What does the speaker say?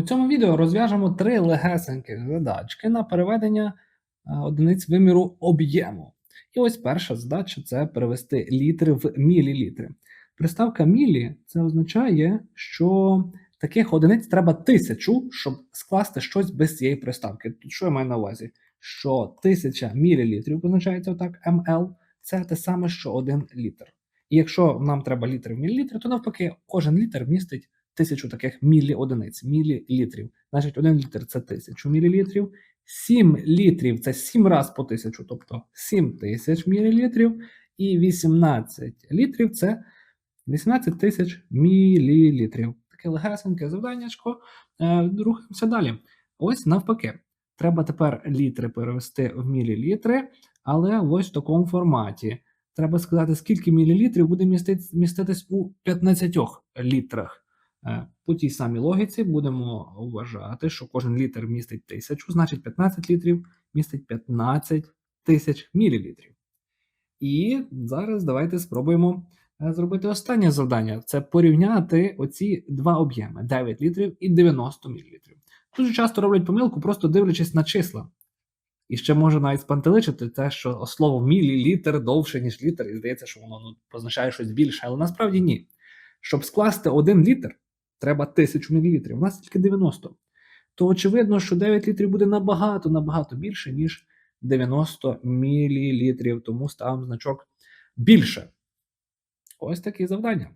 У цьому відео розв'яжемо три легесеньких задачки на переведення е, одиниць виміру об'єму. І ось перша задача це перевести літри в мілілітри. Приставка мілі це означає, що таких одиниць треба тисячу, щоб скласти щось без цієї приставки. Тут що я маю на увазі? Що тисяча мілілітрів позначається отак МЛ, це те саме, що один літр. І якщо нам треба літр в мілілітри, то навпаки, кожен літр містить тисячу таких міліодиниць, мілілітрів. Значить, один літр це тисячу мілілітрів, 7 літрів це 7 раз по тисячу, тобто 7 тисяч мілілітрів, і 18 літрів це 18 тисяч мілілітрів. Таке легесеньке завданнячко. Е, рухаємося далі. Ось навпаки. Треба тепер літри перевести в мілілітри, але ось в такому форматі. Треба сказати, скільки мілілітрів буде міститись у 15 літрах. Е, По тій самій логіці будемо вважати, що кожен літр містить тисячу, значить 15 літрів містить 15 тисяч мілілітрів. І зараз давайте спробуємо е, зробити останнє завдання: це порівняти оці два об'єми 9 літрів і 90 мілілітрів. Дуже часто роблять помилку, просто дивлячись на числа. І ще може навіть спантеличити те, що слово мілілітр довше, ніж літр, і здається, що воно ну, позначає щось більше, але насправді ні. Щоб скласти один літр, треба 1000 мілілітрів, у нас тільки 90. То очевидно, що 9 літрів буде набагато, набагато більше, ніж 90 мілілітрів, тому ставимо значок більше. Ось такі завдання.